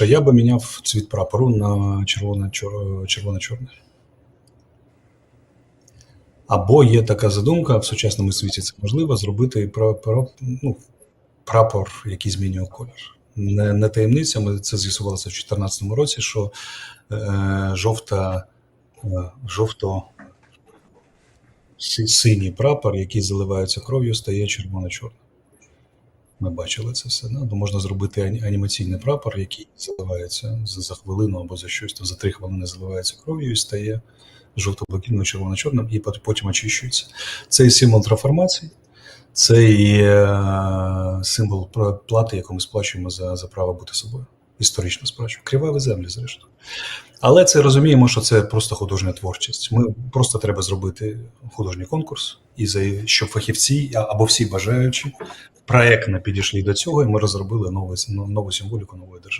По-перше, я би міняв цвіт прапору на червоно-чор- червоно-чорний. Або є така задумка в сучасному світі це можливо зробити про, ну, прапор, який змінює колір. Не, не таємниця, ми це з'ясувалося в 2014 році, що е, жовта, е, жовто синій прапор, який заливається кров'ю, стає червоно-чорним. Ми бачили це все. Ну, можна зробити ані- анімаційний прапор, який заливається за, за хвилину або за щось, то за три хвилини заливається кров'ю і стає жовто-блакитним, червоно-чорним, і потім очищується. Це і символ трансформації, це і е, символ плати, яку ми сплачуємо за, за право бути собою. Історично сплачуємо. Криваві землі, зрештою. Але це розуміємо, що це просто художня творчість. Ми просто треба зробити художній конкурс, і за щоб фахівці або всі бажаючі проектно підійшли до цього, і ми розробили нову, нову символіку нової держави.